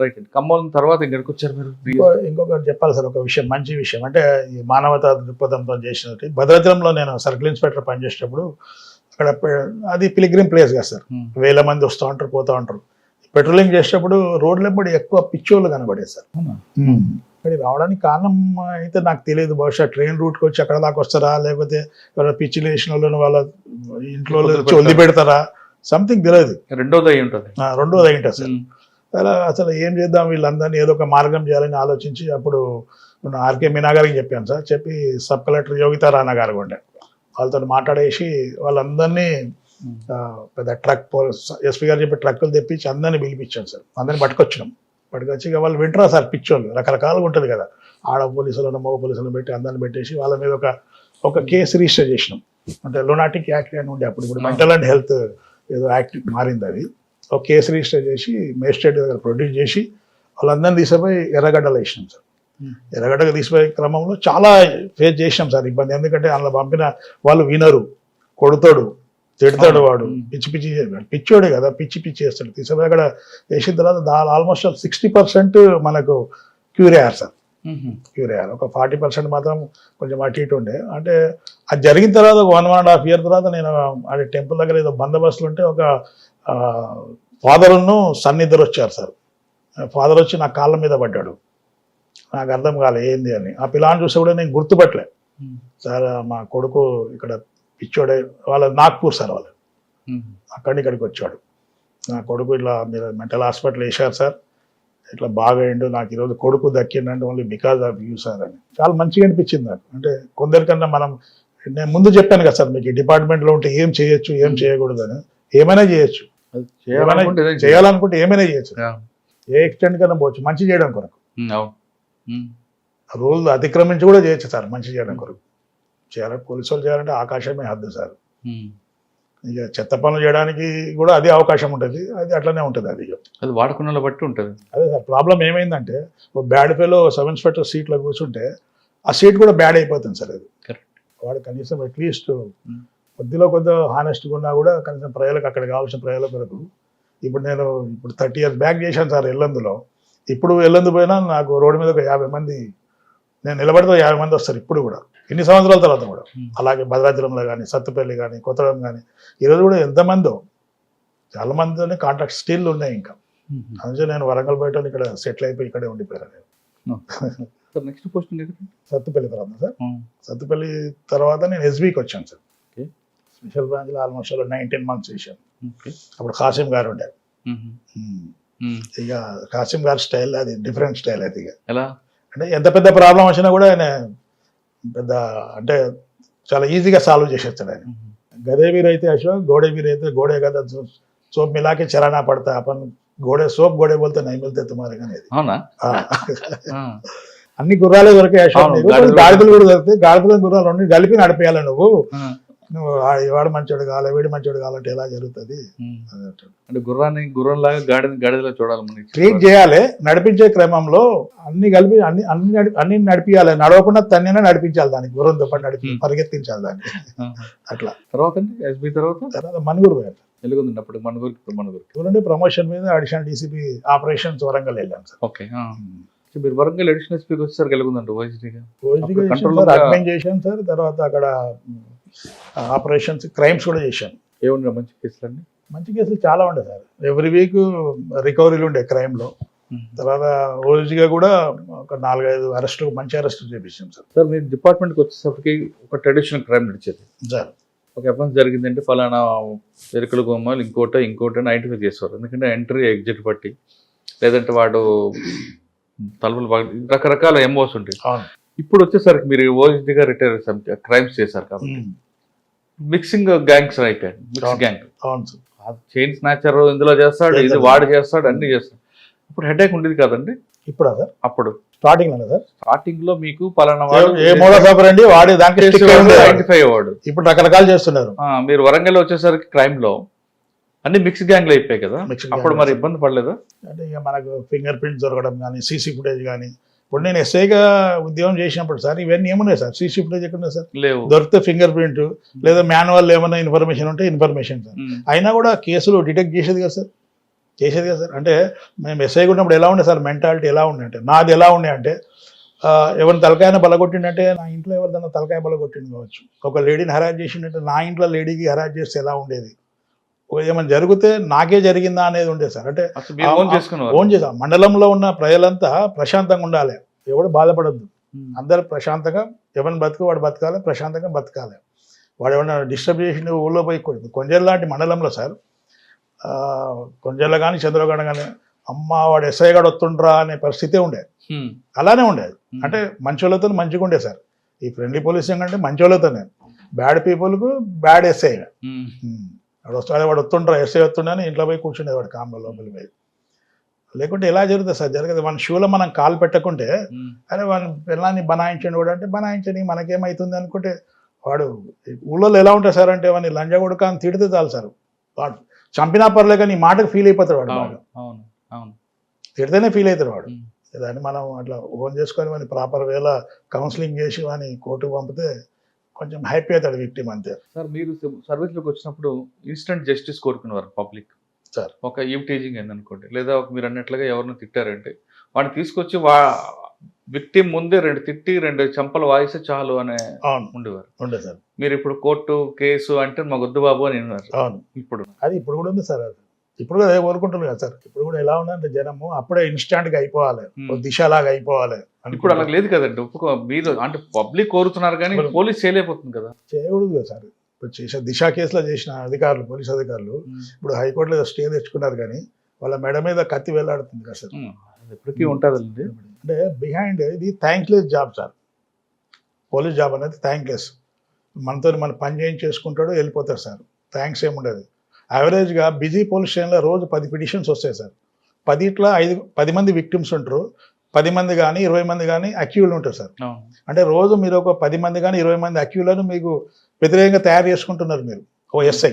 Right Khammam తర్వాత ఇక్కడికి వచ్చారు మీరు? ఇంకో- ఇంకొకటి చెప్పాలి సార్ ఒక విషయం మంచి విషయం. అంటే ఈ మానవతా దృక్పథంతో చేసినట్టు భద్రాచలంలో నేను సర్కిల్ ఇన్స్పెక్టర్ పనిచేసేటప్పుడు అక్కడ అది పిలిగ్రిమ్ ప్లేస్ కదా సార్. వేల మంది వస్తూ ఉంటారు పోతూ ఉంటారు. పెట్రోలింగ్ చేసేటప్పుడు రోడ్ల వెంబడి ఎక్కువ పిచ్చోళ్ళు కనబడేది సార్? మరి రావడానికి కారణం అయితే నాకు తెలియదు. బహుశా ట్రైన్ రూట్కి వచ్చి అక్కడ దాకా వస్తారా? లేకపోతే ఎవరైనా పిచ్చి లేచిన వాళ్ళని వాళ్ళ ఇంట్లో వచ్చి వదిలి పెడతారా? సంథింగ్ తెలియదు. రెండోది అయి ఉంటుంది. రెండోది అయింటుంది సార్. అలా అసలు ఏం చేద్దాం వీళ్ళందరినీ ఏదో ఒక మార్గం చేయాలని ఆలోచించి అప్పుడు ఆర్కే మీనా గారికి చెప్పాను సార్. చెప్పి సబ్ కలెక్టర్ యోగితా రాణా గారు ఉండే వాళ్ళతో మాట్లాడేసి వాళ్ళందరినీ పెద్ద ట్రక్ ఎస్పీ గారు చెప్పి ట్రక్కులు తెప్పించి అందరినీ పిలిపించాం సార్. అందరిని పట్టుకొచ్చినాం. పట్టుకొచ్చి ఇక వాళ్ళు వింటరా సార్ పిచ్చోళ్ళు. రకరకాలుగా ఉంటుంది కదా. ఆడ పోలీసులను మగ పోలీసులను పెట్టి అందరిని పెట్టేసి వాళ్ళ మీద ఒక ఒక కేసు రిజిస్టర్ చేసినాం. అంటే లొనాటిక్ యాక్ట్ అని ఉండే అప్పుడు ఇప్పుడు మెంటల్ అండ్ హెల్త్ ఏదో యాక్ట్ మారింది అది. ఒక కేసు రిజిస్టర్ చేసి మేజిస్ట్రేట్ దగ్గర ప్రొడ్యూస్ చేసి వాళ్ళందరినీ తీసుకుపోయి ఎర్రగడ్డలో వేసినాం సార్ Hmm. ఎర్రగడ్డకు తీసుకుపోయే క్రమంలో చాలా ఫేస్ చేసినాం సార్ ఇబ్బంది ఎందుకంటే అందులో పంపిన వాళ్ళు వినరు కొడతాడు తిడతాడు. వాడు Hmm. పిచ్చి పిచ్చి. పిచ్చోడే కదా పిచ్చి పిచ్చి చేస్తాడు తీసుకుపోయి అక్కడ వేసిన తర్వాత దాని ఆల్మోస్ట్ సిక్స్టీ పర్సెంట్ మనకు క్యూర్ అయ్యారు సార్ క్యూర్ అయ్యారు ఒక ఫార్టీ పర్సెంట్ మాత్రం కొంచెం అటు ఇటు ఉండే అంటే అది జరిగిన తర్వాత ఒక one one and half year తర్వాత నేను అది టెంపుల్ దగ్గర ఏదో బందోబస్తులు ఉంటే ఒక ఫాదర్ను సన్ ఇద్దరు వచ్చారు సార్. ఫాదర్ వచ్చి నా కాళ్ళ మీద పడ్డాడు. నాకు అర్థం కాలే ఏంది అని. ఆ పిల్లని చూస్తే కూడా నేను గుర్తుపట్టలే. సార్ మా కొడుకు ఇక్కడ పిచ్చోడే వాళ్ళ నాగ్పూర్ సార్ వాళ్ళు. అక్కడి ఇక్కడికి వచ్చాడు. నా కొడుకు ఇట్లా మీరు మెంటల్ హాస్పిటల్ వేశారు సార్. ఇట్లా బాగా అయిండు నాకు ఈరోజు కొడుకు దక్కిందంటే only because of you sir అని. చాలా మంచిగా అనిపించింది నాకు. అంటే కొందరికన్నా మనం నేను ముందు చెప్పాను కదా సార్ మీకు డిపార్ట్మెంట్లో ఉంటే ఏం చేయొచ్చు ఏం చేయకూడదు అని. ఏమైనా చేయొచ్చు. చేయాలనుకుంటే. చేయాలనుకుంటే ఏమైనా చేయొచ్చు. ఏ ఎక్స్టెంట్ కన్నా పోవచ్చు. మంచి చేయడం కొరకు. రూల్ అతిక్రమించి కూడా చేయొచ్చు సార్ మంచి చేయడం కొరకు. చేయాలంటే పోలీసు వాళ్ళు చేయాలంటే ఆకాశమే హద్దు సార్. ఇక చెత్త పనులు చేయడానికి కూడా అదే అవకాశం ఉంటుంది. అది అట్లనే ఉంటుంది అది అది వాడుకున్న బట్టి ఉంటుంది. అదే సార్ ప్రాబ్లం ఏమైందంటే ఒక బ్యాడ్ ఫెలో సబ్ ఇన్స్పెక్టర్ సీట్లో కూర్చుంటే ఆ సీట్ కూడా బ్యాడ్ అయిపోతుంది సార్ అది. వాడు కనీసం అట్లీస్ట్ కొద్దిలో కొద్దిగా హానెస్ట్గా ఉన్నా కూడా కనీసం ప్రజలకు అక్కడ కావాల్సిన ప్రజల కొరకు ఇప్పుడు నేను ఇప్పుడు థర్టీ ఇయర్స్ బ్యాక్ చేశాను సార్ ఎల్లందులో. ఇప్పుడు ఎల్లందు పోయినా నాకు రోడ్డు మీద ఒక యాభై మంది నేను నిలబడితే యాభై మంది వస్తారు ఇప్పుడు కూడా. ఎన్ని సంవత్సరాల తర్వాత కూడా. Hmm. అలాగే భద్రాచలంలో కానీ సత్తుపల్లి కానీ కొత్తగూడెం కానీ ఈరోజు కూడా ఎంతమందో చాలా మందితోనే కాంటాక్ట్ స్టిల్ ఉన్నాయి ఇంకా. ఉమ్. అందుకే నేను వరంగల్ బయట ఇక్కడ సెటిల్ అయిపోయి ఇక్కడే ఉండిపోయాను నేను. నెక్స్ట్ పోస్టింగ్ సత్తుపల్లి తర్వాత సార్. ఉమ్, సత్తుపల్లి తర్వాత నేను ఎస్బీకి వచ్చాను సార్. స్పెషల్ బ్రాంచ్లో ఆల్మోస్ట్ నైన్టీన్ మంత్స్ చేశాం అప్పుడు కాసిం గారు ఉండారు. ఇక కాసిం గారి స్టైల్ అది డిఫరెంట్ స్టైల్ అది ఇక. అంటే ఎంత పెద్ద ప్రాబ్లం వచ్చినా కూడా ఆయన పెద్ద అంటే చాలా ఈజీగా సాల్వ్ చేసేస్తాడు ఆయన. గదే వీరైతే అశోక్ గోడే అయితే గోడే కదా సోప్ మిలాకే చలానా పడతా అపన్ గోడే సోప్ గోడే బోల్తే నై మిల్తే తుమారే అన్ని గుర్రాలే దొరికాయి అశోక్ గాడిదలు కూడా దొరికితే గాడిదలు గుర్రాలు ఉండి కలిపి నడిపేయాలి నువ్వు. నువ్వు ఆ వాడు మంచోడు కావాలి వీడు మంచోడు కావాలంటే ఎలా జరుగుతుంది. అంటే గుర్రాన్ని గుర్రం లాగా గాడిని గాడిదలో చూడాలి మనకి ట్రీట్ చేయాలి. నడిపించే క్రమంలో అన్ని కలిపి అన్ని అన్ని అన్ని నడిపించాలి నడవకుండా తన్నినే నడిపించాలి దానికి. గుర్రంతో పాటు నడిపి. పరిగెత్తించాలి దాన్ని. అట్లా. తర్వాత ఎస్బీ తర్వాత? తర్వాత మనుగురు పోయారు వెలుగుందండి అప్పుడు మనగురికి ఇప్పుడు మనగురికి చూడండి ప్రమోషన్ మీద అడిషనల్ డీసీపీ ఆపరేషన్స్ వరంగల్ వెళ్ళాం సార్. ఓకే మీరు వరంగల్ ఎడిషనల్ ఎస్పీకి వచ్చేసరికి వెలుగుందండి ఓఎస్డీగా అడ్మిన్ చేశాను సార్. తర్వాత అక్కడ ఆపరేషన్స్ క్రైమ్స్ కూడా చేశాను. ఏముండే మంచి కేసులు అండి మంచి కేసులు చాలా ఉండే సార్. ఎవ్రీ వీక్ రికవరీలు ఉండే క్రైమ్లో. తర్వాత ఓజీగా కూడా ఒక నాలుగైదు అరెస్టులు మంచి అరెస్టులు చేపించాం సార్. సార్ మీ డిపార్ట్మెంట్కి వచ్చేసరికి ఒక ట్రెడిషనల్ క్రైమ్ నడిచేది. సార్. ఒక అఫెన్స్ జరిగిందంటే ఫలానా ఎరుకల గుమ్మాలు ఇంకోట ఇంకోటి అని ఐడెంటిఫై చేసేవారు. ఎందుకంటే ఎంట్రీ ఎగ్జిట్ బట్టి లేదంటే వాడు తలుపులు బాగా రకరకాల ఎంఓస్ ఉంటాయి ఇప్పుడు వచ్చేసరికి మీరు ఓఎస్డీగా రిటైర్ క్రైమ్స్ చేశారు కాబట్టి. మిక్సింగ్ గ్యాంగ్స్ అయిపోయాడు మిక్స్. గ్యాంగ్. అవును సార్ చైన్ స్నాచర్ ఇందులో చేస్తాడు ఇది. వాడు చేస్తాడు అన్ని చేస్తాడు. ఇప్పుడు హెడేక్ ఉండేది కదండి? ఇప్పుడా సార్ అప్పుడు. స్టార్టింగ్ సార్ స్టార్టింగ్లో మీకు పలానా వాడు ఏ దానికి. ఐడెంటిఫై అయ్యేవాడు. ఇప్పుడు రకరకాలు చేస్తున్నారు. మీరు వరంగల్ వచ్చేసరికి క్రైమ్లో అన్ని మిక్స్ గ్యాంగ్లు అయిపోయాయి కదా? అప్పుడు మరి. ఇబ్బంది పడలేదా? అంటే ఇక మనకు ఫింగర్ ప్రింట్స్ దొరకడం కానీ సీసీ ఫుటేజ్ కానీ ఇప్పుడు నేను ఎస్ఐగా ఉద్యోగం చేసినప్పుడు సార్ ఇవన్నీ ఏమున్నాయి సార్? సీసీ ఫుటేజ్ ఎక్కడ ఉన్నాయి సార్. లేవు. దొరికితే ఫింగర్ ప్రింట్ లేదా మాన్యువల్ ఏమైనా ఇన్ఫర్మేషన్ ఉంటే ఇన్ఫర్మేషన్ సార్. ఉమ్, అయినా కూడా కేసులు డిటెక్ట్ చేసేది కదా సార్? చేసేది కదా సార్. అంటే మేము ఎస్ఐ ఉన్నప్పుడు ఎలా ఉండే సార్? మెంటాలిటీ ఎలా ఉండే అంటే నాది ఎలా ఉండే అంటే ఎవరిని తలకాయన బలగొట్టిండంటే నా ఇంట్లో ఎవరిదన్నా తలకాయ బలగొట్టింది కావచ్చు. ఒక లేడీని హరాజ్ చేసిండంటే నా ఇంట్లో లేడీకి హరాజ్ చేస్తే ఎలా ఉండేది? ఏమైనా జరిగితే నాకే జరిగిందా అనేది ఉండేది సార్. అంటే ఓన్ చేసాం మండలంలో ఉన్న ప్రజలంతా ప్రశాంతంగా ఉండాలి. ఎవడు బాధపడద్దు. అందరూ ప్రశాంతంగా ఎవరిని బతుకు వాడు బతకాలి ప్రశాంతంగా బతకాలి. వాడు ఏమన్నా డిస్టర్బ్ చేసి నువ్వు ఊళ్ళో పోయి కొంజల్ లాంటి మండలంలో సార్ కొంజల్ల కానీ చంద్రగడ కానీ అమ్మ వాడు ఎస్ఐ గాడు వస్తుండ్రా అనే పరిస్థితే ఉండే. ఉమ్. అలానే ఉండేది. అంటే మంచోళ్ళతో మంచిగా ఉండే సార్. ఈ ఫ్రెండ్లీ పోలీసింగ్ అంటే మంచోళ్ళతోనే. బ్యాడ్ పీపుల్కు బ్యాడ్ ఎస్ఐ. వాడు వస్తాడు వాడు వస్తుండ్రా ఎస్ఐ వస్తుండని ఇంట్లో పోయి కూర్చునేవాడు కామ్లో లోపలికి పోయి. లేకుంటే ఎలా జరుగుతుంది సార్? జరగదు. మన షూలో మనం కాలు పెట్టకుంటే. అరే వాడిని పిల్లాన్ని బనాయించండి కూడా అంటే బనాయించని మనకేమవుతుంది అనుకుంటే వాడు ఊళ్ళో ఎలా ఉంటారు సార్ అంటే వాడిని లంజ కొడుక అని తిడితే చాలు సార్. వాడు చంపినా పర్లే కానీ మాటకు ఫీల్ అయిపోతాడు వాడు అవును బాగా తిడితేనే ఫీల్ అవుతాడు వాడు. దాన్ని మనం అట్లా ఓన్ చేసుకొని వాడిని ప్రాపర్ వేళ కౌన్సిలింగ్ చేసి వాడిని కోర్టుకు పంపితే కొంచెం హ్యాపీ అవుతాడు విక్టిమ్ అంతే. సార్ మీరు సర్వీస్లోకి వచ్చినప్పుడు ఇన్స్టెంట్ జస్టిస్ కోరుకునేవారు పబ్లిక్. సార్. ఒక ఈవ్ టీజింగ్ అయింది అనుకోండి లేదా ఒక మీరు అన్నట్లుగా ఎవరిని తిట్టారంటే వాడిని తీసుకొచ్చి వా విక్టిమ్ ముందే రెండు తిట్టి రెండు చంపలు వాయిస్తే చాలు అనే ఉండేవారు. ఉండే సార్. మీరు ఇప్పుడు కోర్టు కేసు అంటే మా వద్దు బాబు అని అవును. ఇప్పుడు అది ఇప్పుడు కూడా ఉంది సార్ అది. ఇప్పుడు కూడా అదే కోరుకుంటున్నారు కదా సార్. ఇప్పుడు కూడా ఎలా ఉందంటే జనము అప్పుడే ఇన్స్టాంట్గా అయిపోవాలి. Hmm. ఓ దిశ లాగా అయిపోవాలి ఇప్పుడు అలా లేదు కదండి. ఒప్పుకో మీరు అంటే పబ్లిక్ కోరుతున్నారు కానీ పోలీస్ చేయలేకపోతుంది కదా. చేయకూడదు కదా సార్. ఇప్పుడు చేసే దిశ కేసులో చేసిన అధికారులు పోలీస్ అధికారులు ఇప్పుడు హైకోర్టులో స్టే తెచ్చుకున్నారు కానీ వాళ్ళ మెడ మీద కత్తి వేలాడుతుంది కదా సార్. ఎప్పటికీ ఉంటుందండి. అంటే బిహైండ్ ఇది thankless job sir. Police job అనేది థ్యాంక్లెస్ మనతో మన పని చేయించి చేసుకుంటాడు వెళ్ళిపోతారు సార్. థ్యాంక్స్ ఏముండదు. యావరేజ్గా బిజీ పోలీస్ స్టేషన్లో రోజు పది పిటిషన్స్ వస్తాయి సార్. పదిట్లో ఐదు పది మంది విక్టిమ్స్ ఉంటారు. పది మంది కానీ ఇరవై మంది కానీ అక్యూలు ఉంటారు సార్. అంటే రోజు మీరు ఒక పది మంది కానీ ఇరవై మంది అక్యూలను మీకు వ్యతిరేకంగా తయారు చేసుకుంటున్నారు మీరు. ఓ ఎస్ఐ.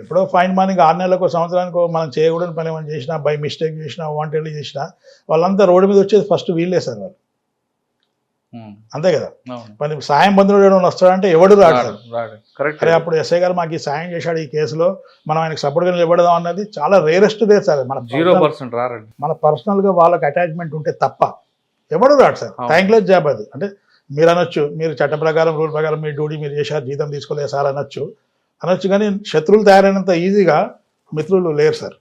ఎప్పుడో ఫైన్ మార్నింగ్ ఆరు నెలలకు సంవత్సరానికి మనం చేయకూడని పని ఏమైనా చేసినా బై మిస్టేక్ చేసినా వాంటెడ్లీ చేసినా వాళ్ళంతా రోడ్డు మీద వచ్చేది ఫస్ట్ వీళ్ళే సార్ వాళ్ళు. అంతే కదా? మరి సాయం బంధువులు ఎవరైనా వస్తాడంటే ఎవడు రాడు అరే అప్పుడు ఎస్ఐ గారు మాకు ఈ సాయం చేశాడు ఈ కేసులో మనం ఆయనకు సపోర్ట్గా నిలబడదాం అన్నది చాలా రేరెస్ట్ డే సార్. మన జీరో పర్సెంట్ రారండి. మన పర్సనల్గా వాళ్ళకి అటాచ్మెంట్ ఉంటే తప్ప ఎవడు రాడు సార్. థ్యాంక్లెస్ జాబ్ అది అంటే మీరు అనొచ్చు మీరు చట్ట ప్రకారం రూల్ ప్రకారం మీ డ్యూటీ మీరు చేశారు జీతం తీసుకోలేదు సార్ అనొచ్చు. అనొచ్చు కానీ శత్రువులు తయారైనంత ఈజీగా మిత్రులు లేరు సార్.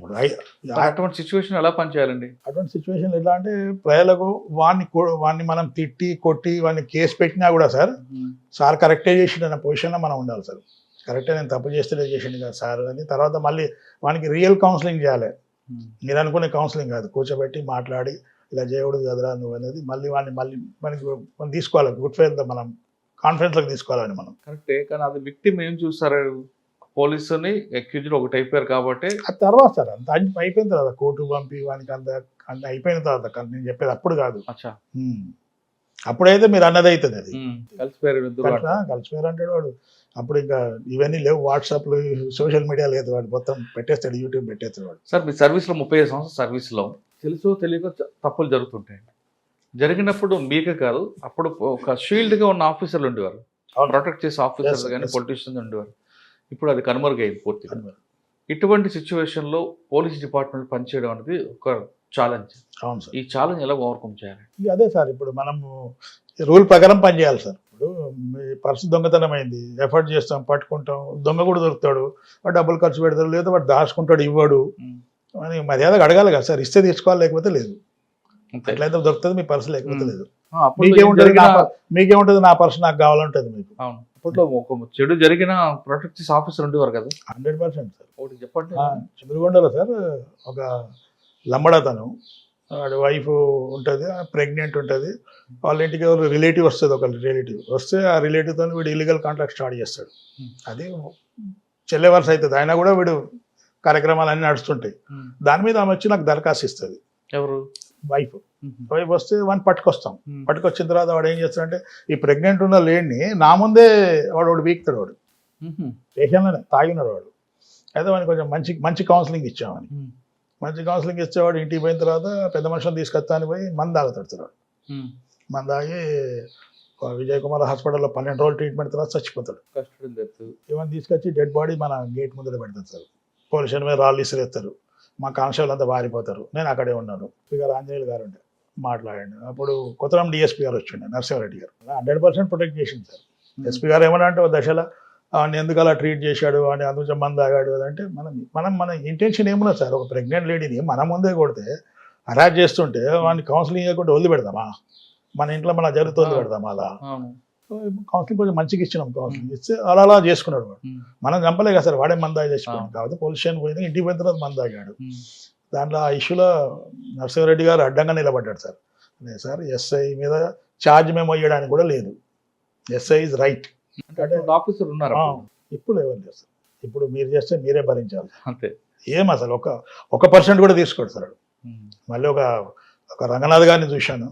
ఇప్పుడు అటువంటి సిచ్యువేషన్ ఎలా పనిచేయాలండి? అటువంటి సిచ్యువేషన్ ఎట్లా అంటే ప్రజలకు వాడిని వాడిని మనం తిట్టి కొట్టి వాడిని కేసు పెట్టినా కూడా సార్ సార్ కరెక్టే చేసిండు అన్న పొజిషన్లో మనం ఉండాలి సార్. కరెక్టే నేను తప్పు చేస్తేనే చేసిండు కదా సార్ అని. తర్వాత మళ్ళీ వానికి రియల్ కౌన్సిలింగ్ చేయాలి. మీరు అనుకునే కౌన్సిలింగ్ కాదు. కూర్చోబెట్టి మాట్లాడి ఇలా చేయకూడదు కదరా నువ్వు అనేది మళ్ళీ వాడిని మళ్ళీ మనకి మనం తీసుకోవాలి. గుడ్ ఫెయిల్తో మనం కాన్ఫిడెన్స్లోకి తీసుకోవాలని మనం. కరెక్టే కానీ అది విక్టిమ్ ఏం చూస్తారు? పోలీసుని అక్యూజ్డ్ ఒకటి అయిపోయారు కాబట్టి ఆ తర్వాత సార్ అంత అయి- అయిపోయిన తర్వాత కోర్టు పంపి వానికి అంత అంత అయిపోయిన తర్వాత నేను చెప్పేది అప్పుడు కాదు. అప్పుడైతే మీరు అన్నది అవుతుంది అది. కలిసిపోయారు కలిసిపోయారు అంటాడు వాడు. అప్పుడు ఇంకా ఇవన్నీ లేవు వాట్సాప్లు సోషల్ మీడియా లేదు వాడు మొత్తం పెట్టేస్తాడు యూట్యూబ్ పెట్టేస్తాడు వాడు. సార్ మీ సర్వీస్లో ముప్పై ఐదు సంవత్సరాల సర్వీస్లో తెలుసో తెలియక తప్పులు జరుగుతుంటాయి. జరిగినప్పుడు మీకే కాదు అప్పుడు ఒక షీల్డ్గా ఉన్న ఆఫీసర్లు ఉండేవారు. ప్రొటెక్ట్ చేసే ఆఫీసర్స్ Yes, కానీ. పొలిటీషియన్స్ ఉండేవారు. ఇప్పుడు అది కనుమరుగైంది పూర్తిగా. ఇటువంటి సిచ్యువేషన్లో పోలీస్ డిపార్ట్మెంట్ పనిచేయడం అనేది ఒక ఛాలెంజ్ అవును సార్. ఈ ఛాలెంజ్ ఎలా ఓవర్కమ్ చేయాలి? అదే సార్ ఇప్పుడు మనము రూల్ ప్రకారం పనిచేయాలి సార్. ఇప్పుడు పర్సు దొంగతనం అయింది ఎఫర్ట్ చేస్తాం పట్టుకుంటాం దొంగ కూడా దొరుకుతాడు వాడు డబ్బులు ఖర్చు పెడతాడు లేదా వాడు దాచుకుంటాడు ఇవ్వడు. అని మర్యాదగా అడగాలి కదా సార్ ఇస్తే తీసుకోవాలి లేకపోతే లేదు. అంతే. అట్లయితే దొరుకుతుంది మీ పర్సు లేకపోతే. లేదు. మీకేముంటుంది నా మీకేముంటుంది నా పర్సు నాకు కావాలంటుంది మీకు. అవును. అప్పట్లో ఒక చెడు జరిగిన ప్రొటెక్ట్ చేసే ఆఫీసర్ ఉండేవారు కదా. Hundred percent sir. ఒకటి చెప్పండి. చంద్రగొండలో సార్ ఒక లంబడతను. వాడి వైఫ్ ఉంటుంది ప్రెగ్నెంట్ ఉంటుంది. వాళ్ళ ఇంటికి ఎవరు రిలేటివ్ వస్తుంది ఒక రిలేటివ్. వస్తే ఆ రిలేటివ్తో వీడు ఇల్లీగల్ కాంట్రాక్ట్ స్టార్ట్ చేస్తాడు. అది చెల్లె వరుస అవుతుంది అయినా కూడా వీడు కార్యక్రమాలు అన్నీ నడుస్తుంటాయి. దాని మీద ఆమె వచ్చి నాకు దరఖాస్తు ఇస్తుంది. ఎవరు? వైఫ్. వైఫ్ వస్తే వాడిని పట్టుకొస్తాం. పట్టుకొచ్చిన తర్వాత వాడు ఏం చేస్తాడంటే ఈ ప్రెగ్నెంట్ ఉన్న లేడిని నా ముందే వాడు వాడు వీక్తాడు వాడు. స్టేషన్లోనే తాగినాడు వాడు అయితే వాడికి కొంచెం మంచి మంచి కౌన్సిలింగ్ ఇచ్చామని. మంచి కౌన్సిలింగ్ ఇచ్చేవాడు ఇంటికి పోయిన తర్వాత పెద్ద మనుషులను తీసుకొస్తా అని పోయి మంది వాడు. మంది తాగి విజయ్ కుమార్ హాస్పిటల్లో పన్నెండు రోజులు ట్రీట్మెంట్ తర్వాత చచ్చిపోతాడు ఇవన్నీ తీసుకొచ్చి డెడ్ బాడీ మన గేట్ ముందర పెడతారు సార్ పోలీస్ మీద రాళ్ళు ఇసిరేస్తారు మా కానిస్టేబుల్ అంతా వారిపోతారు నేను అక్కడే ఉన్నాను. గారు ఆంజనేయులు గారు ఉండే మాట్లాడండి. అప్పుడు కొత్తరాం డిఎస్పీ గారు వచ్చిండే నరసింహారెడ్డి గారు. హండ్రెడ్ పర్సెంట్ ప్రొటెక్ట్ చేసింది సార్. ఎస్పీ గారు ఏమన్నా అంటే దశలో వాడిని ఎందుకు అలా ట్రీట్ చేశాడు? వాడిని అందుకు మంది తాగాడు అంటే మనం మనం మన ఇంటెన్షన్ ఏమున్నా సార్? ఒక ప్రెగ్నెంట్ లేడీని మన ముందే కొడితే హరాజ్ చేస్తుంటే వాడిని కౌన్సిలింగ్ ఇవ్వకుండా వదిలి పెడదామా మన ఇంట్లో మన జరుగుతూ వదిలి పెడదామా అలా? కౌన్సిలింగ్ కొంచెం మంచిగా ఇచ్చినాం కౌన్సిలింగ్ ఇస్తే అలా అలా చేసుకున్నాడు వాడు. మనం చంపలే కదా సార్ వాడే తెచ్చుకోండి ఆ. కాబట్టి పోలీస్ స్టేషన్ పోయింది ఇంటికి పోయిన తర్వాత మందాగాడు దాంట్లో ఆ ఇష్యూలో నరసింహారెడ్డి గారు అడ్డంగా నిలబడ్డాడు సార్. అదే సార్ ఎస్ఐ మీద ఛార్జ్ మేము వేయడానికి కూడా లేదు. SI is right. అంటే ఆఫీసర్ ఉన్నారు. ఇప్పుడు ఎవరు లేదు సార్. ఇప్పుడు మీరు చేస్తే మీరే భరించాలి. అంతే. ఏం అసలు ఒక ఒక పర్సెంట్ కూడా తీసుకోడు సార్. మళ్ళీ ఒక ఒక రంగనాథ్ గారిని చూశాను.